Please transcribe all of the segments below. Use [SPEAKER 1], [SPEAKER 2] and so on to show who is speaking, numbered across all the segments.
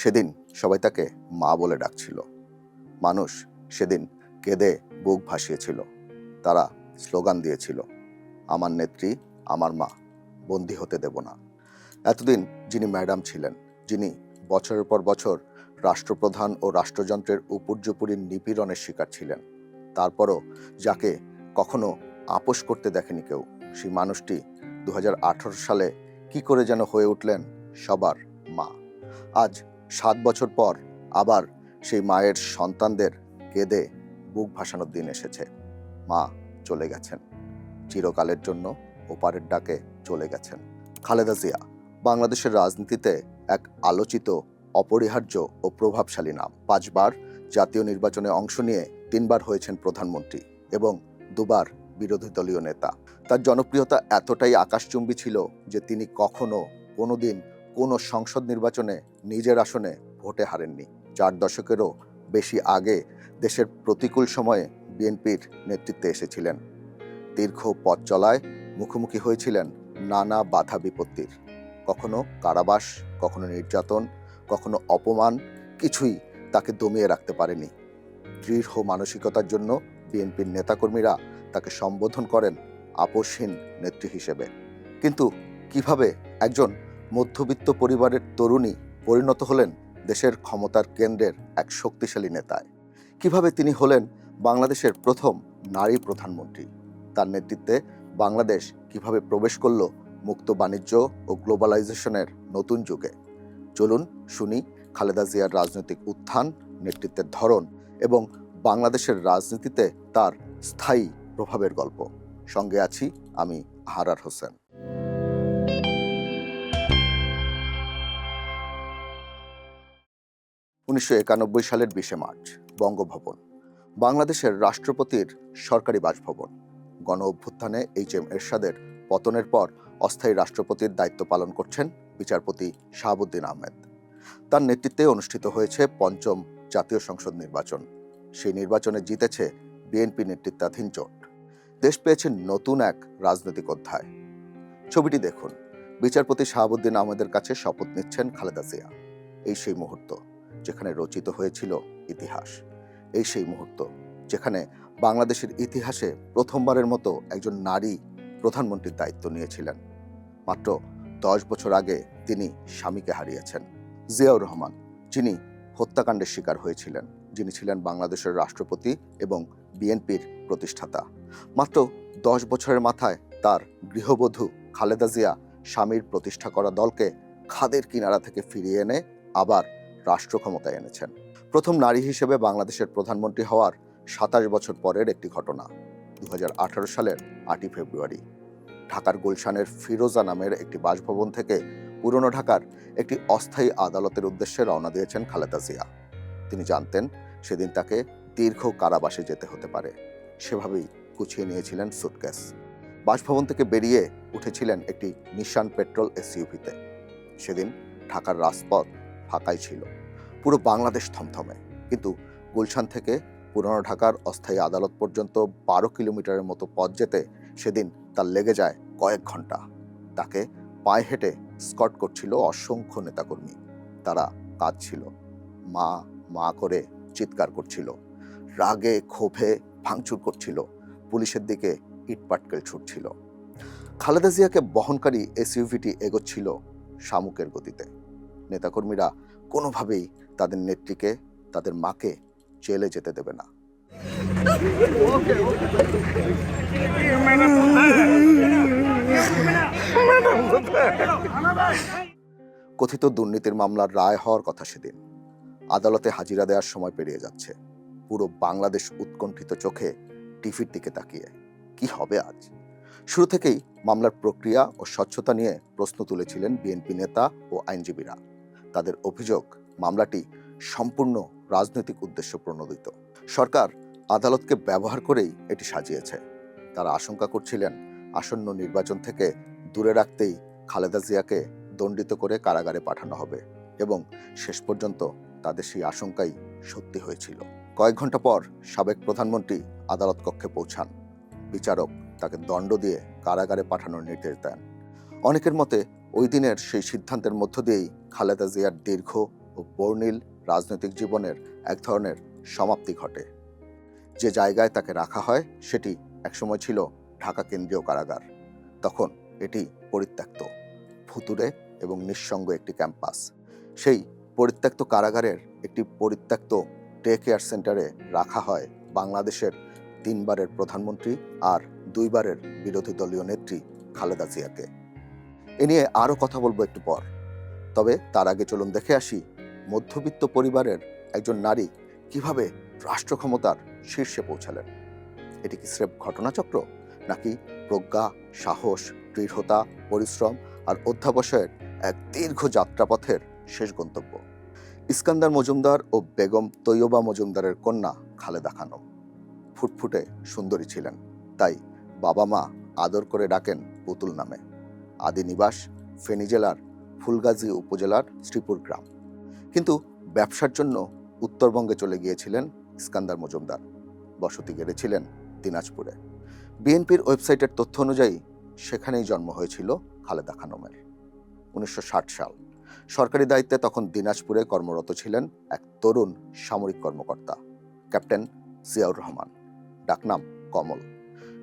[SPEAKER 1] সেদিন সবাই তাকে মা বলে ডাকছিল মানুষ সেদিন কেঁদে বুক ভাসিয়েছিল তারা স্লোগান দিয়েছিল আমার নেত্রী আমার মা বন্দি হতে দেব না এতদিন যিনি ম্যাডাম ছিলেন যিনি বছরের পর বছর রাষ্ট্রপ্রধান ও রাষ্ট্রযন্ত্রের উপর্যুপুরি নিপীড়নের শিকার ছিলেন তারপরও যাকে কখনো আপোষ করতে দেখেনি কেউ সেই মানুষটি দু সালে কি করে যেন হয়ে উঠলেন সবার মা আজ সাত বছর পর আবার সেই মায়ের সন্তানদের কেঁদে বুক ভাসানোর দিন এসেছে মা চলে গেছেন চিরকালের জন্য ওপারের ডাকে চলে গেছেন খালেদা জিয়া বাংলাদেশের রাজনীতিতে এক আলোচিত অপরিহার্য ও প্রভাবশালী নাম পাঁচবার জাতীয় নির্বাচনে অংশ নিয়ে তিনবার হয়েছেন প্রধানমন্ত্রী এবং দুবার বিরোধী দলীয় নেতা তার জনপ্রিয়তা এতটাই আকাশচুম্বী ছিল যে তিনি কখনো কোনোদিন কোনো সংসদ নির্বাচনে নিজের আসনে ভোটে হারেননি চার দশকেরও বেশি আগে দেশের প্রতিকূল সময়ে বিএনপির নেতৃত্বে এসেছিলেন দীর্ঘ পথ চলায় মুখোমুখি হয়েছিলেন নানা বাধা বিপত্তির কখনো কারাবাস কখনো নির্যাতন কখনো অপমান কিছুই তাকে দমিয়ে রাখতে পারেনি দৃঢ় মানসিকতার জন্য বিএনপির নেতাকর্মীরা তাকে সম্বোধন করেন আপসহীন নেত্রী হিসেবে কিন্তু কিভাবে একজন মধ্যবিত্ত পরিবারের তরুণী পরিণত হলেন দেশের ক্ষমতার কেন্দ্রের এক শক্তিশালী নেতায় কিভাবে তিনি হলেন বাংলাদেশের প্রথম নারী প্রধানমন্ত্রী তার নেতৃত্বে বাংলাদেশ কিভাবে প্রবেশ করল মুক্ত বাণিজ্য ও গ্লোবালাইজেশনের নতুন যুগে চলুন শুনি খালেদা জিয়ার রাজনৈতিক উত্থান নেতৃত্বের ধরন এবং বাংলাদেশের রাজনীতিতে তার স্থায়ী প্রভাবের গল্প সঙ্গে আছি আমি হারার হোসেন উনিশশো সালের বিশে মার্চ বঙ্গভবন বাংলাদেশের রাষ্ট্রপতির সরকারি বাসভবন গণ অভ্যুত্থানে এইচ এম এরশাদের পতনের পর অস্থায়ী রাষ্ট্রপতির দায়িত্ব পালন করছেন বিচারপতি শাহাবুদ্দিন আহমেদ তার নেতৃত্বে অনুষ্ঠিত হয়েছে পঞ্চম জাতীয় সংসদ নির্বাচন সেই নির্বাচনে জিতেছে বিএনপি নেতৃত্বাধীন জোট দেশ পেয়েছে নতুন এক রাজনৈতিক অধ্যায় ছবিটি দেখুন বিচারপতি শাহাবুদ্দিন আহমেদের কাছে শপথ নিচ্ছেন খালেদা জিয়া এই সেই মুহূর্ত যেখানে রচিত হয়েছিল ইতিহাস এই সেই মুহূর্ত যেখানে বাংলাদেশের ইতিহাসে প্রথমবারের মতো একজন নারী প্রধানমন্ত্রীর দায়িত্ব নিয়েছিলেন মাত্র দশ বছর আগে তিনি স্বামীকে হারিয়েছেন জিয়াউর রহমান যিনি হত্যাকাণ্ডের শিকার হয়েছিলেন যিনি ছিলেন বাংলাদেশের রাষ্ট্রপতি এবং বিএনপির প্রতিষ্ঠাতা মাত্র দশ বছরের মাথায় তার গৃহবধূ খালেদা জিয়া স্বামীর প্রতিষ্ঠা করা দলকে খাদের কিনারা থেকে ফিরিয়ে এনে আবার রাষ্ট্র ক্ষমতায় এনেছেন প্রথম নারী হিসেবে বাংলাদেশের প্রধানমন্ত্রী হওয়ার সাতাশ বছর পরের একটি ঘটনা দু সালের আটই ফেব্রুয়ারি ঢাকার গুলশানের ফিরোজা নামের একটি বাসভবন থেকে পুরনো ঢাকার একটি অস্থায়ী আদালতের উদ্দেশ্যে রওনা দিয়েছেন খালেদা জিয়া তিনি জানতেন সেদিন তাকে দীর্ঘ কারাবাসে যেতে হতে পারে সেভাবেই গুছিয়ে নিয়েছিলেন সুটকেস বাসভবন থেকে বেরিয়ে উঠেছিলেন একটি নিশান পেট্রোল এসইউভিতে সেদিন ঢাকার রাজপথ ফাঁকাই ছিল পুরো বাংলাদেশ থমথমে কিন্তু গুলশান থেকে পুরনো ঢাকার অস্থায়ী আদালত পর্যন্ত বারো কিলোমিটারের মতো পথ যেতে সেদিন তার লেগে যায় কয়েক ঘন্টা তাকে পায়ে হেঁটে স্কট করছিল অসংখ্য নেতাকর্মী তারা কাজ ছিল মা মা করে চিৎকার করছিল রাগে ক্ষোভে ভাঙচুর করছিল পুলিশের দিকে ইটপাটকেল ছুটছিল খালেদা জিয়াকে বহনকারী এসইউভিটি এগোচ্ছিল শামুকের গতিতে নেতাকর্মীরা কোনোভাবেই তাদের নেত্রীকে তাদের মাকে জেলে যেতে দেবে না কথিত দুর্নীতির মামলার রায় হওয়ার কথা সেদিন আদালতে হাজিরা দেওয়ার সময় পেরিয়ে যাচ্ছে পুরো বাংলাদেশ উৎকণ্ঠিত চোখে টিভির দিকে তাকিয়ে কি হবে আজ শুরু থেকেই মামলার প্রক্রিয়া ও স্বচ্ছতা নিয়ে প্রশ্ন তুলেছিলেন বিএনপি নেতা ও আইনজীবীরা তাদের অভিযোগ মামলাটি সম্পূর্ণ রাজনৈতিক উদ্দেশ্য প্রণোদিত সরকার আদালতকে ব্যবহার করেই এটি সাজিয়েছে তারা আশঙ্কা করছিলেন আসন্ন নির্বাচন থেকে দূরে রাখতেই খালেদা জিয়াকে দণ্ডিত করে কারাগারে পাঠানো হবে এবং শেষ পর্যন্ত তাদের সেই আশঙ্কাই সত্যি হয়েছিল কয়েক ঘন্টা পর সাবেক প্রধানমন্ত্রী আদালত কক্ষে পৌঁছান বিচারক তাকে দণ্ড দিয়ে কারাগারে পাঠানোর নির্দেশ দেন অনেকের মতে ওই দিনের সেই সিদ্ধান্তের মধ্য দিয়েই খালেদা জিয়ার দীর্ঘ ও বর্ণিল রাজনৈতিক জীবনের এক ধরনের সমাপ্তি ঘটে যে জায়গায় তাকে রাখা হয় সেটি একসময় ছিল ঢাকা কেন্দ্রীয় কারাগার তখন এটি পরিত্যক্ত ফুতুরে এবং নিঃসঙ্গ একটি ক্যাম্পাস সেই পরিত্যক্ত কারাগারের একটি পরিত্যক্ত টে কেয়ার সেন্টারে রাখা হয় বাংলাদেশের তিনবারের প্রধানমন্ত্রী আর দুইবারের বিরোধী দলীয় নেত্রী খালেদা জিয়াকে এ নিয়ে আরও কথা বলবো একটু পর তবে তার আগে চলুন দেখে আসি মধ্যবিত্ত পরিবারের একজন নারী কিভাবে রাষ্ট্র ক্ষমতার শীর্ষে পৌঁছালেন এটি কি স্রেফ ঘটনাচক্র নাকি প্রজ্ঞা সাহস দৃঢ়তা পরিশ্রম আর অধ্যাবসায়ের এক দীর্ঘ যাত্রাপথের শেষ গন্তব্য ইস্কান্দার মজুমদার ও বেগম তৈয়বা মজুমদারের কন্যা খালেদা খানম ফুটফুটে সুন্দরী ছিলেন তাই বাবা মা আদর করে ডাকেন পুতুল নামে আদি নিবাস ফেনী জেলার ফুলগাজী উপজেলার শ্রীপুর গ্রাম কিন্তু ব্যবসার জন্য উত্তরবঙ্গে চলে গিয়েছিলেন ইস্কান্দার মজুমদার বসতি গেড়েছিলেন দিনাজপুরে বিএনপির ওয়েবসাইটের তথ্য অনুযায়ী সেখানেই জন্ম হয়েছিল খালেদা খানমের উনিশশো সাল সরকারি দায়িত্বে তখন দিনাজপুরে কর্মরত ছিলেন এক তরুণ সামরিক কর্মকর্তা ক্যাপ্টেন জিয়াউর রহমান ডাকনাম কমল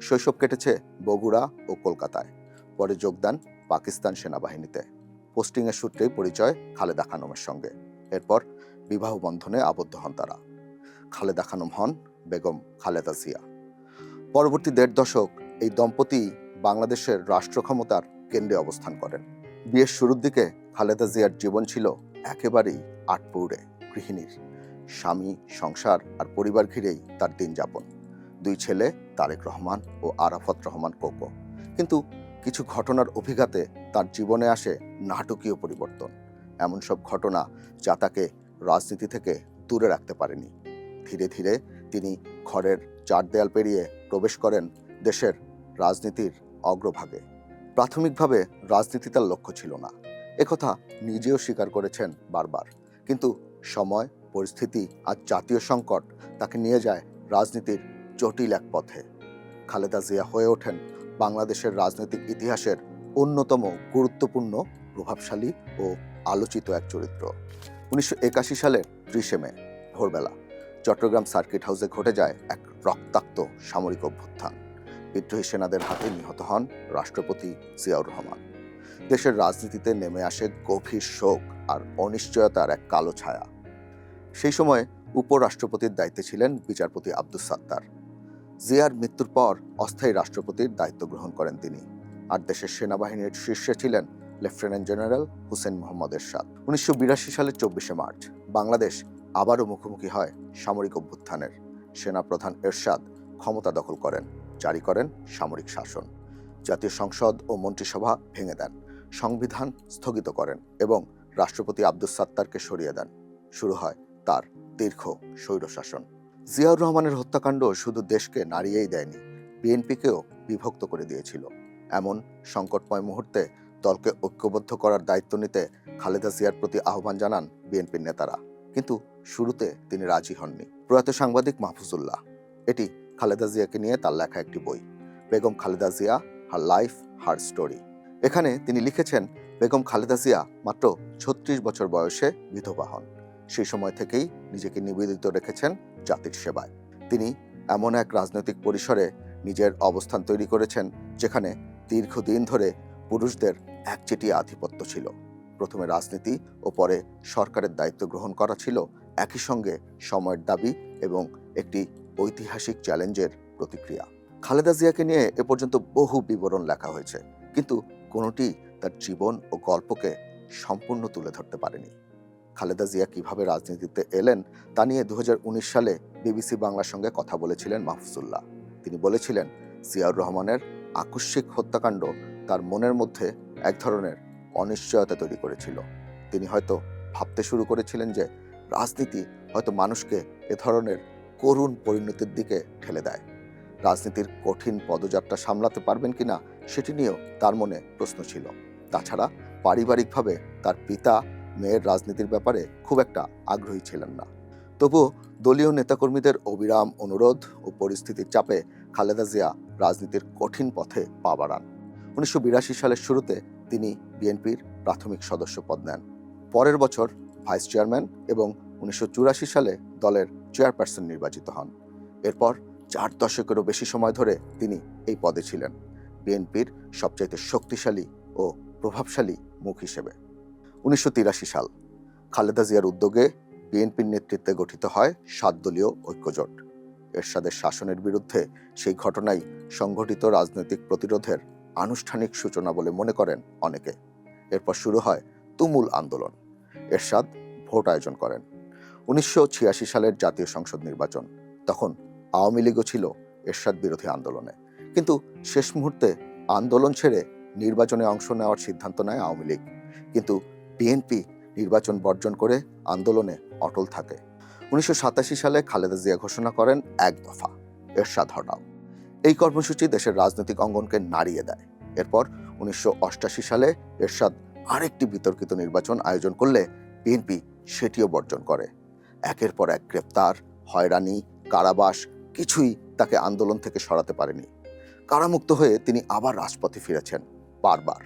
[SPEAKER 1] শৈশব কেটেছে বগুড়া ও কলকাতায় পরে যোগদান পাকিস্তান সেনাবাহিনীতে পোস্টিংয়ের সূত্রেই পরিচয় খালেদা খানমের সঙ্গে এরপর বিবাহ বন্ধনে আবদ্ধ হন তারা খালেদা খানম হন বেগম খালেদা জিয়া পরবর্তী দেড় দশক এই দম্পতি বাংলাদেশের রাষ্ট্র ক্ষমতার কেন্দ্রে অবস্থান করেন বিয়ের শুরুর দিকে খালেদা জিয়ার জীবন ছিল একেবারেই আটপৌরে গৃহিণীর স্বামী সংসার আর পরিবার ঘিরেই তার দিন যাপন দুই ছেলে তারেক রহমান ও আরাফত রহমান কোকো কিন্তু কিছু ঘটনার অভিঘাতে তার জীবনে আসে নাটকীয় পরিবর্তন এমন সব ঘটনা যা তাকে রাজনীতি থেকে দূরে রাখতে পারেনি ধীরে ধীরে তিনি ঘরের চার দেয়াল পেরিয়ে প্রবেশ করেন দেশের রাজনীতির অগ্রভাগে প্রাথমিকভাবে রাজনীতি তার লক্ষ্য ছিল না একথা নিজেও স্বীকার করেছেন বারবার কিন্তু সময় পরিস্থিতি আর জাতীয় সংকট তাকে নিয়ে যায় রাজনীতির জটিল এক পথে খালেদা জিয়া হয়ে ওঠেন বাংলাদেশের রাজনৈতিক ইতিহাসের অন্যতম গুরুত্বপূর্ণ প্রভাবশালী ও আলোচিত এক চরিত্র উনিশশো একাশি সালের ত্রিশে মে ভোরবেলা চট্টগ্রাম সার্কিট হাউসে ঘটে যায় এক রক্তাক্ত সামরিক অভ্যুত্থান বিদ্রোহী সেনাদের হাতে নিহত হন রাষ্ট্রপতি জিয়াউর রহমান দেশের রাজনীতিতে নেমে আসে গভীর শোক আর অনিশ্চয়তার এক কালো ছায়া সেই সময় উপরাষ্ট্রপতির দায়িত্বে ছিলেন বিচারপতি আব্দুল সাত্তার জিয়ার মৃত্যুর পর অস্থায়ী রাষ্ট্রপতির দায়িত্ব গ্রহণ করেন তিনি আর দেশের সেনাবাহিনীর শীর্ষে ছিলেন লেফটেন্যান্ট জেনারেল হুসেন মোহাম্মদ এরশাদ উনিশশো বিরাশি সালের চব্বিশে মার্চ বাংলাদেশ আবারও মুখোমুখি হয় সামরিক অভ্যুত্থানের সেনাপ্রধান এরশাদ ক্ষমতা দখল করেন জারি করেন সামরিক শাসন জাতীয় সংসদ ও মন্ত্রিসভা ভেঙে দেন সংবিধান স্থগিত করেন এবং রাষ্ট্রপতি আব্দুল সাত্তারকে সরিয়ে দেন শুরু হয় তার দীর্ঘ স্বৈরশাসন জিয়াউর রহমানের হত্যাকাণ্ড শুধু দেশকে নাড়িয়েই দেয়নি বিএনপিকেও বিভক্ত করে দিয়েছিল এমন সংকটময় মুহূর্তে দলকে ঐক্যবদ্ধ করার দায়িত্ব নিতে খালেদা জিয়ার প্রতি আহ্বান জানান বিএনপির নেতারা কিন্তু শুরুতে তিনি রাজি হননি প্রয়াত সাংবাদিক মাহফুজুল্লাহ এটি খালেদা জিয়াকে নিয়ে তার লেখা একটি বই Begum Khaleda Zia her life her story এখানে তিনি লিখেছেন বেগম খালেদা জিয়া মাত্র ছত্রিশ বছর বয়সে বিধবা হন সেই সময় থেকেই নিজেকে নিবেদিত রেখেছেন জাতির সেবায় তিনি এমন এক রাজনৈতিক পরিসরে নিজের অবস্থান তৈরি করেছেন যেখানে দীর্ঘদিন ধরে পুরুষদের একচেটিয়া আধিপত্য ছিল প্রথমে রাজনীতি ও পরে সরকারের দায়িত্ব গ্রহণ করা ছিল একই সঙ্গে সময়ের দাবি এবং একটি ঐতিহাসিক চ্যালেঞ্জের প্রতিক্রিয়া খালেদা জিয়াকে নিয়ে এ পর্যন্ত বহু বিবরণ লেখা হয়েছে কিন্তু কোনোটি তার জীবন ও গল্পকে সম্পূর্ণ তুলে ধরতে পারেনি খালেদা জিয়া কিভাবে রাজনীতিতে এলেন তা নিয়ে দু সালে বিবিসি বাংলার সঙ্গে কথা বলেছিলেন মাহফুজুল্লাহ তিনি বলেছিলেন জিয়াউর রহমানের আকস্মিক হত্যাকাণ্ড তার মনের মধ্যে এক ধরনের অনিশ্চয়তা তৈরি করেছিল তিনি হয়তো ভাবতে শুরু করেছিলেন যে রাজনীতি হয়তো মানুষকে এ ধরনের করুণ পরিণতির দিকে ঠেলে দেয় রাজনীতির কঠিন পদযাত্রা সামলাতে পারবেন কিনা সেটি নিয়েও তার মনে প্রশ্ন ছিল তাছাড়া পারিবারিকভাবে তার পিতা মেয়ের রাজনীতির ব্যাপারে খুব একটা আগ্রহী ছিলেন না তবু দলীয় নেতাকর্মীদের অবিরাম অনুরোধ ও পরিস্থিতির চাপে খালেদা জিয়া রাজনীতির কঠিন পথে পা বাড়ান উনিশশো সালের শুরুতে তিনি বিএনপির প্রাথমিক সদস্য পদ নেন পরের বছর ভাইস চেয়ারম্যান এবং উনিশশো সালে দলের চেয়ারপারসন নির্বাচিত হন এরপর চার দশকেরও বেশি সময় ধরে তিনি এই পদে ছিলেন বিএনপির সবচাইতে শক্তিশালী ও প্রভাবশালী মুখ হিসেবে উনিশশো সাল খালেদা জিয়ার উদ্যোগে বিএনপির নেতৃত্বে গঠিত হয় সাত দলীয় ঐক্যজোট এরশাদের শাসনের বিরুদ্ধে সেই ঘটনাই সংঘটিত রাজনৈতিক প্রতিরোধের আনুষ্ঠানিক সূচনা বলে মনে করেন অনেকে এরপর শুরু হয় তুমুল আন্দোলন এরশাদ ভোট আয়োজন করেন উনিশশো সালের জাতীয় সংসদ নির্বাচন তখন আওয়ামী লীগও ছিল এরশাদ বিরোধী আন্দোলনে কিন্তু শেষ মুহূর্তে আন্দোলন ছেড়ে নির্বাচনে অংশ নেওয়ার সিদ্ধান্ত নেয় আওয়ামী লীগ কিন্তু বিএনপি নির্বাচন বর্জন করে আন্দোলনে অটল থাকে উনিশশো সালে খালেদা জিয়া ঘোষণা করেন এক দফা এরশাদ হটাও এই কর্মসূচি দেশের রাজনৈতিক অঙ্গনকে নাড়িয়ে দেয় এরপর উনিশশো সালে এরশাদ আরেকটি বিতর্কিত নির্বাচন আয়োজন করলে বিএনপি সেটিও বর্জন করে একের পর এক গ্রেপ্তার হয়রানি কারাবাস কিছুই তাকে আন্দোলন থেকে সরাতে পারেনি কারামুক্ত হয়ে তিনি আবার রাজপথে ফিরেছেন বারবার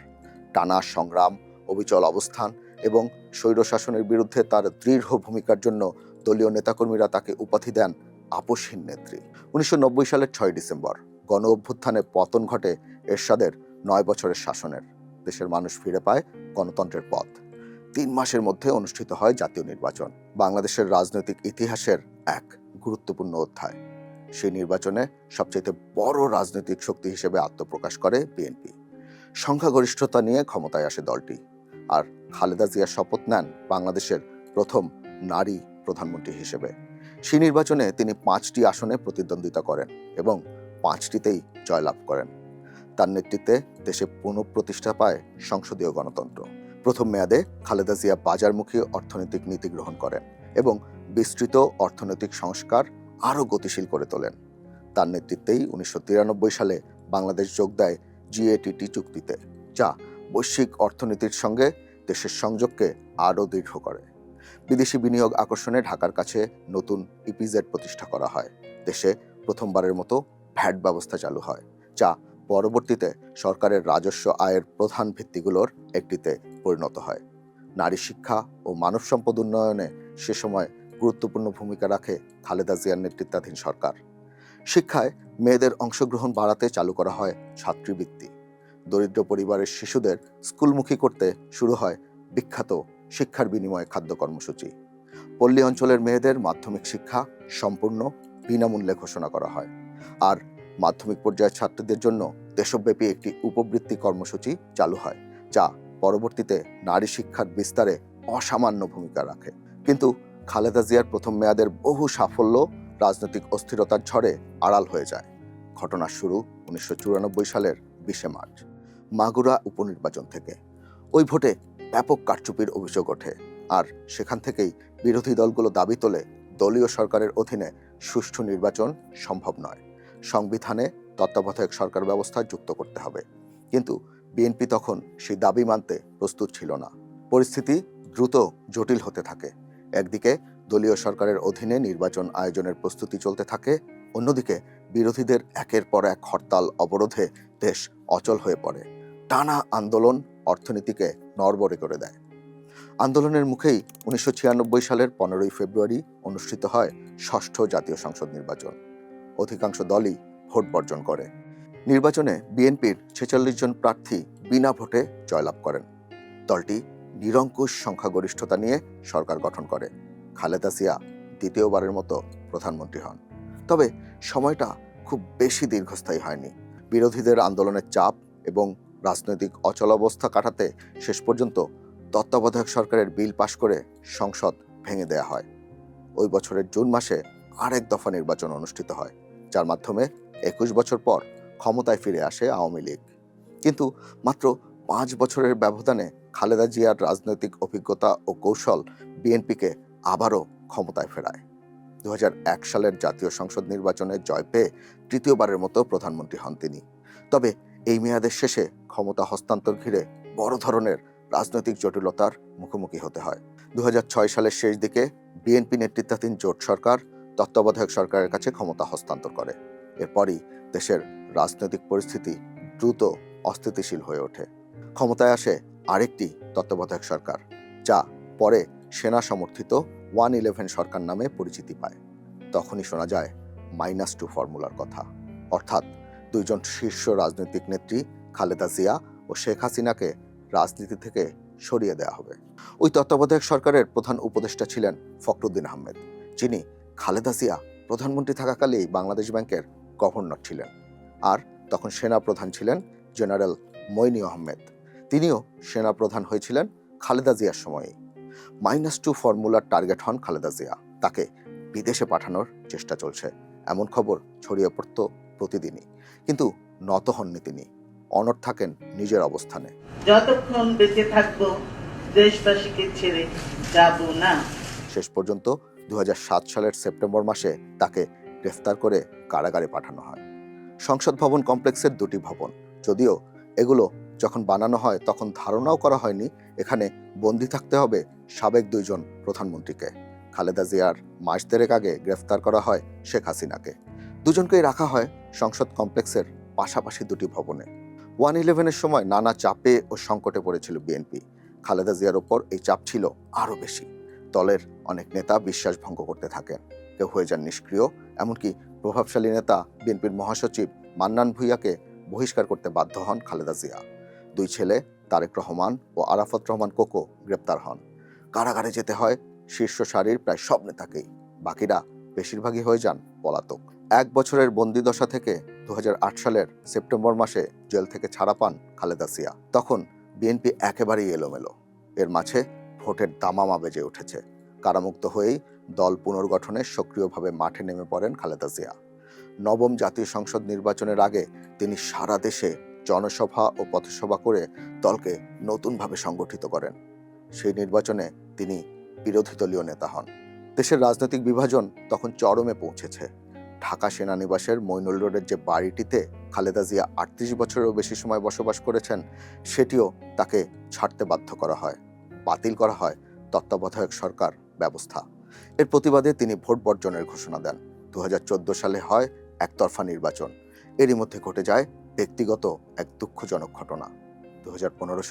[SPEAKER 1] টানা সংগ্রাম অবিচল অবস্থান এবং স্বৈরশাসনের বিরুদ্ধে তার দৃঢ় ভূমিকার জন্য দলীয় নেতাকর্মীরা তাকে উপাধি দেন আপসহীন নেত্রী উনিশশো সালের ছয় ডিসেম্বর গণ অভ্যুত্থানে পতন ঘটে এরশাদের নয় বছরের শাসনের দেশের মানুষ ফিরে পায় গণতন্ত্রের পথ তিন মাসের মধ্যে অনুষ্ঠিত হয় জাতীয় নির্বাচন বাংলাদেশের রাজনৈতিক ইতিহাসের এক গুরুত্বপূর্ণ অধ্যায় সেই নির্বাচনে সবচেয়ে বড় রাজনৈতিক শক্তি হিসেবে আত্মপ্রকাশ করে বিএনপি সংখ্যাগরিষ্ঠতা নিয়ে ক্ষমতায় আসে দলটি আর খালেদা জিয়া শপথ নেন বাংলাদেশের প্রথম নারী প্রধানমন্ত্রী হিসেবে সেই নির্বাচনে তিনি পাঁচটি আসনে প্রতিদ্বন্দ্বিতা করেন এবং পাঁচটিতেই জয়লাভ করেন তার নেতৃত্বে দেশে পুনঃপ্রতিষ্ঠা পায় সংসদীয় গণতন্ত্র প্রথম মেয়াদে খালেদা জিয়া বাজারমুখী অর্থনৈতিক নীতি গ্রহণ করেন এবং বিস্তৃত অর্থনৈতিক সংস্কার আরও গতিশীল করে তোলেন তার নেতৃত্বেই উনিশশো সালে বাংলাদেশ যোগ দেয় জিএটিটি চুক্তিতে যা বৈশ্বিক অর্থনীতির সঙ্গে দেশের সংযোগকে আরও দৃঢ় করে বিদেশি বিনিয়োগ আকর্ষণে ঢাকার কাছে নতুন ইপিজেড e প্রতিষ্ঠা করা হয় দেশে প্রথমবারের মতো ভ্যাট ব্যবস্থা চালু হয় যা পরবর্তীতে সরকারের রাজস্ব আয়ের প্রধান ভিত্তিগুলোর একটিতে পরিণত হয় নারী শিক্ষা ও মানব সম্পদ উন্নয়নে সে সময় গুরুত্বপূর্ণ ভূমিকা রাখে খালেদা জিয়ার নেতৃত্বাধীন সরকার শিক্ষায় মেয়েদের অংশগ্রহণ বাড়াতে চালু করা হয় ছাত্রীবৃত্তি দরিদ্র পরিবারের শিশুদের স্কুলমুখী করতে শুরু হয় বিখ্যাত শিক্ষার বিনিময়ে খাদ্য কর্মসূচি পল্লী অঞ্চলের মেয়েদের মাধ্যমিক শিক্ষা সম্পূর্ণ বিনামূল্যে ঘোষণা করা হয় আর মাধ্যমিক পর্যায়ের ছাত্রীদের জন্য দেশব্যাপী একটি উপবৃত্তি কর্মসূচি চালু হয় যা পরবর্তীতে নারী শিক্ষার বিস্তারে অসামান্য ভূমিকা রাখে কিন্তু খালেদা জিয়ার প্রথম মেয়াদের বহু সাফল্য রাজনৈতিক অস্থিরতার ঝড়ে আড়াল হয়ে যায় ঘটনার শুরু উনিশশো সালের বিশে মার্চ মাগুরা উপনির্বাচন থেকে ওই ভোটে ব্যাপক কারচুপির অভিযোগ ওঠে আর সেখান থেকেই বিরোধী দলগুলো দাবি তোলে দলীয় সরকারের অধীনে সুষ্ঠু নির্বাচন সম্ভব নয় সংবিধানে তত্ত্বাবধায়ক সরকার ব্যবস্থা যুক্ত করতে হবে কিন্তু বিএনপি তখন সেই দাবি মানতে প্রস্তুত ছিল না পরিস্থিতি দ্রুত জটিল হতে থাকে একদিকে দলীয় সরকারের অধীনে নির্বাচন আয়োজনের প্রস্তুতি চলতে থাকে অন্যদিকে বিরোধীদের একের পর এক হরতাল অবরোধে দেশ অচল হয়ে পড়ে টানা আন্দোলন অর্থনীতিকে নরবরে করে দেয় আন্দোলনের মুখেই উনিশশো সালের পনেরোই ফেব্রুয়ারি অনুষ্ঠিত হয় ষষ্ঠ জাতীয় সংসদ নির্বাচন অধিকাংশ দলই ভোট বর্জন করে নির্বাচনে বিএনপির ছেচল্লিশ জন প্রার্থী বিনা ভোটে জয়লাভ করেন দলটি নিরঙ্কুশ সংখ্যাগরিষ্ঠতা নিয়ে সরকার গঠন করে খালেদা সিয়া দ্বিতীয়বারের মতো প্রধানমন্ত্রী হন তবে সময়টা খুব বেশি দীর্ঘস্থায়ী হয়নি বিরোধীদের আন্দোলনের চাপ এবং রাজনৈতিক অচলাবস্থা কাটাতে শেষ পর্যন্ত তত্ত্বাবধায়ক সরকারের বিল পাশ করে সংসদ ভেঙে দেয়া হয় ওই বছরের জুন মাসে আরেক দফা নির্বাচন অনুষ্ঠিত হয় যার মাধ্যমে একুশ বছর পর ক্ষমতায় ফিরে আসে আওয়ামী লীগ কিন্তু মাত্র পাঁচ বছরের ব্যবধানে খালেদা জিয়ার রাজনৈতিক অভিজ্ঞতা ও কৌশল বিএনপিকে আবারও ক্ষমতায় ফেরায় দু সালের জাতীয় সংসদ নির্বাচনে জয় পেয়ে তৃতীয়বারের মতো প্রধানমন্ত্রী হন তিনি তবে এই মেয়াদের শেষে ক্ষমতা হস্তান্তর ঘিরে বড় ধরনের রাজনৈতিক জটিলতার মুখোমুখি হতে হয় দু সালের শেষ দিকে বিএনপি নেতৃত্বাধীন জোট সরকার তত্ত্বাবধায়ক সরকারের কাছে ক্ষমতা হস্তান্তর করে এরপরই দেশের রাজনৈতিক পরিস্থিতি দ্রুত অস্থিতিশীল হয়ে ওঠে ক্ষমতায় আসে আরেকটি তত্ত্বাবধায়ক সরকার যা পরে সেনা সমর্থিত ওয়ান ইলেভেন সরকার নামে পরিচিতি পায় তখনই শোনা যায় মাইনাস টু ফর্মুলার কথা অর্থাৎ দুইজন শীর্ষ রাজনৈতিক নেত্রী খালেদা জিয়া ও শেখ হাসিনাকে রাজনীতি থেকে সরিয়ে দেওয়া হবে ওই তত্ত্বাবধায়ক সরকারের প্রধান উপদেষ্টা ছিলেন ফখরুদ্দিন আহমেদ যিনি খালেদা জিয়া প্রধানমন্ত্রী থাকাকালেই বাংলাদেশ ব্যাংকের গভর্নর ছিলেন আর তখন সেনা প্রধান ছিলেন জেনারেল মইনি আহমেদ তিনিও সেনা প্রধান হয়েছিলেন খালেদা জিয়ার সময়ে মাইনাস টু ফর্মুলার টার্গেট হন খালেদা জিয়া তাকে বিদেশে পাঠানোর চেষ্টা চলছে এমন খবর ছড়িয়ে পড়ত প্রতিদিনই কিন্তু নত হননি তিনি অনট থাকেন নিজের অবস্থানে যতক্ষণ বেঁচে থাকবো দেশবাসীকে ছেড়ে যাব না শেষ পর্যন্ত দু সালের সেপ্টেম্বর মাসে তাকে গ্রেফতার করে কারাগারে পাঠানো হয় সংসদ ভবন কমপ্লেক্সের দুটি ভবন যদিও এগুলো যখন বানানো হয় তখন ধারণাও করা হয়নি এখানে বন্দি থাকতে হবে সাবেক দুইজন প্রধানমন্ত্রীকে খালেদা জিয়ার মাস দেড়েক আগে গ্রেফতার করা হয় শেখ হাসিনাকে দুজনকেই রাখা হয় সংসদ কমপ্লেক্সের পাশাপাশি দুটি ভবনে ওয়ান ইলেভেনের সময় নানা চাপে ও সংকটে পড়েছিল বিএনপি খালেদা জিয়ার ওপর এই চাপ ছিল আরও বেশি দলের অনেক নেতা বিশ্বাস ভঙ্গ করতে থাকেন কেউ হয়ে যান নিষ্ক্রিয় এমনকি প্রভাবশালী নেতা বিএনপির মহাসচিব মান্নান ভুইয়াকে বহিষ্কার করতে বাধ্য হন খালেদা জিয়া দুই ছেলে তারেক রহমান ও আরাফত রহমান কোকো গ্রেপ্তার হন কারাগারে যেতে হয় শীর্ষ সারির প্রায় সব নেতাকেই বাকিরা বেশিরভাগই হয়ে যান পলাতক এক বছরের বন্দিদশা থেকে দু সালের সেপ্টেম্বর মাসে জেল থেকে ছাড়া পান খালেদা সিয়া তখন বিএনপি একেবারেই এলোমেলো এর মাঝে ভোটের দামামা বেজে উঠেছে কারামুক্ত হয়েই দল পুনর্গঠনে সক্রিয়ভাবে মাঠে নেমে পড়েন খালেদা জিয়া নবম জাতীয় সংসদ নির্বাচনের আগে তিনি সারা দেশে জনসভা ও পথসভা করে দলকে নতুনভাবে সংগঠিত করেন সেই নির্বাচনে তিনি বিরোধী দলীয় নেতা হন দেশের রাজনৈতিক বিভাজন তখন চরমে পৌঁছেছে ঢাকা সেনানিবাসের মৈনুল রোডের যে বাড়িটিতে খালেদা জিয়া আটত্রিশ বছরেরও বেশি সময় বসবাস করেছেন সেটিও তাকে ছাড়তে বাধ্য করা হয় বাতিল করা হয় তত্ত্বাবধায়ক সরকার ব্যবস্থা এর প্রতিবাদে তিনি ভোট বর্জনের ঘোষণা দেন দু সালে হয় একতরফা নির্বাচন এরই মধ্যে ঘটে যায় ব্যক্তিগত এক দুঃখজনক ঘটনা দু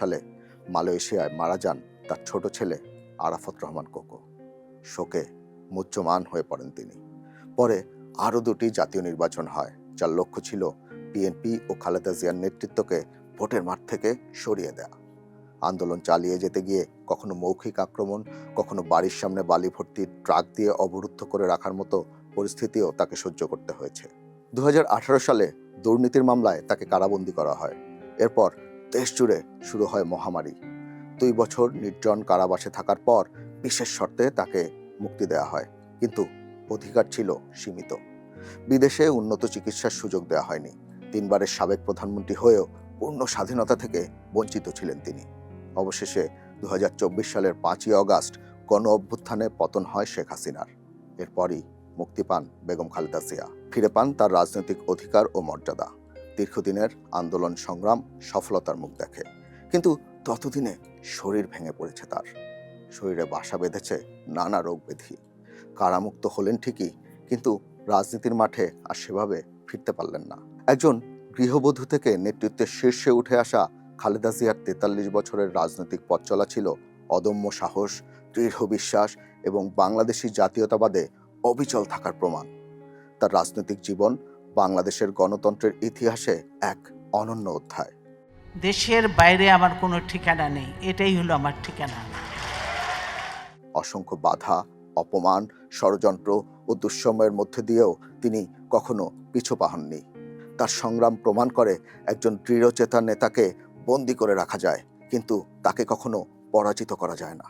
[SPEAKER 1] সালে মালয়েশিয়ায় মারা যান তার ছোট ছেলে আরাফত রহমান কোকো শোকে মুচ্যমান হয়ে পড়েন তিনি পরে আরও দুটি জাতীয় নির্বাচন হয় যার লক্ষ্য ছিল বিএনপি ও খালেদা জিয়ার নেতৃত্বকে ভোটের মাঠ থেকে সরিয়ে দেয়া আন্দোলন চালিয়ে যেতে গিয়ে কখনো মৌখিক আক্রমণ কখনো বাড়ির সামনে বালি ভর্তি ট্রাক দিয়ে অবরুদ্ধ করে রাখার মতো পরিস্থিতিও তাকে সহ্য করতে হয়েছে দু সালে দুর্নীতির মামলায় তাকে কারাবন্দী করা হয় এরপর দেশ জুড়ে শুরু হয় মহামারী দুই বছর নির্জন কারাবাসে থাকার পর বিশেষ শর্তে তাকে মুক্তি দেওয়া হয় কিন্তু অধিকার ছিল সীমিত বিদেশে উন্নত চিকিৎসার সুযোগ দেওয়া হয়নি তিনবারের সাবেক প্রধানমন্ত্রী হয়েও পূর্ণ স্বাধীনতা থেকে বঞ্চিত ছিলেন তিনি অবশেষে দু সালের পাঁচই অগাস্ট গণ অভ্যুত্থানে পতন হয় শেখ হাসিনার এরপরই মুক্তি পান বেগম খালেদা জিয়া ফিরে পান তার রাজনৈতিক অধিকার ও মর্যাদা দীর্ঘদিনের আন্দোলন সংগ্রাম সফলতার মুখ দেখে কিন্তু ততদিনে শরীর ভেঙে পড়েছে তার শরীরে বাসা বেঁধেছে নানা রোগ ব্যাধি কারামুক্ত হলেন ঠিকই কিন্তু রাজনীতির মাঠে আর সেভাবে ফিরতে পারলেন না একজন গৃহবধূ থেকে নেতৃত্বের শীর্ষে উঠে আসা খালেদা জিয়ার তেতাল্লিশ বছরের রাজনৈতিক পথ চলা ছিল অদম্য সাহস দৃঢ় বিশ্বাস এবং বাংলাদেশী জাতীয়তাবাদে অবিচল থাকার প্রমাণ তার রাজনৈতিক জীবন বাংলাদেশের গণতন্ত্রের ইতিহাসে এক অনন্য অধ্যায় দেশের বাইরে আমার কোনো ঠিকানা নেই এটাই হলো আমার ঠিকানা অসংখ্য বাধা অপমান ষড়যন্ত্র ও দুঃসময়ের মধ্যে দিয়েও তিনি কখনো পিছু পাহননি তার সংগ্রাম প্রমাণ করে একজন দৃঢ়চেতা নেতাকে বন্দি করে রাখা যায় কিন্তু তাকে কখনো পরাজিত করা যায় না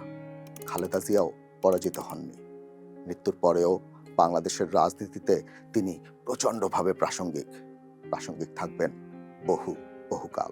[SPEAKER 1] খালেদা জিয়াও পরাজিত হননি মৃত্যুর পরেও বাংলাদেশের রাজনীতিতে তিনি প্রচণ্ডভাবে প্রাসঙ্গিক প্রাসঙ্গিক থাকবেন বহু বহুকাল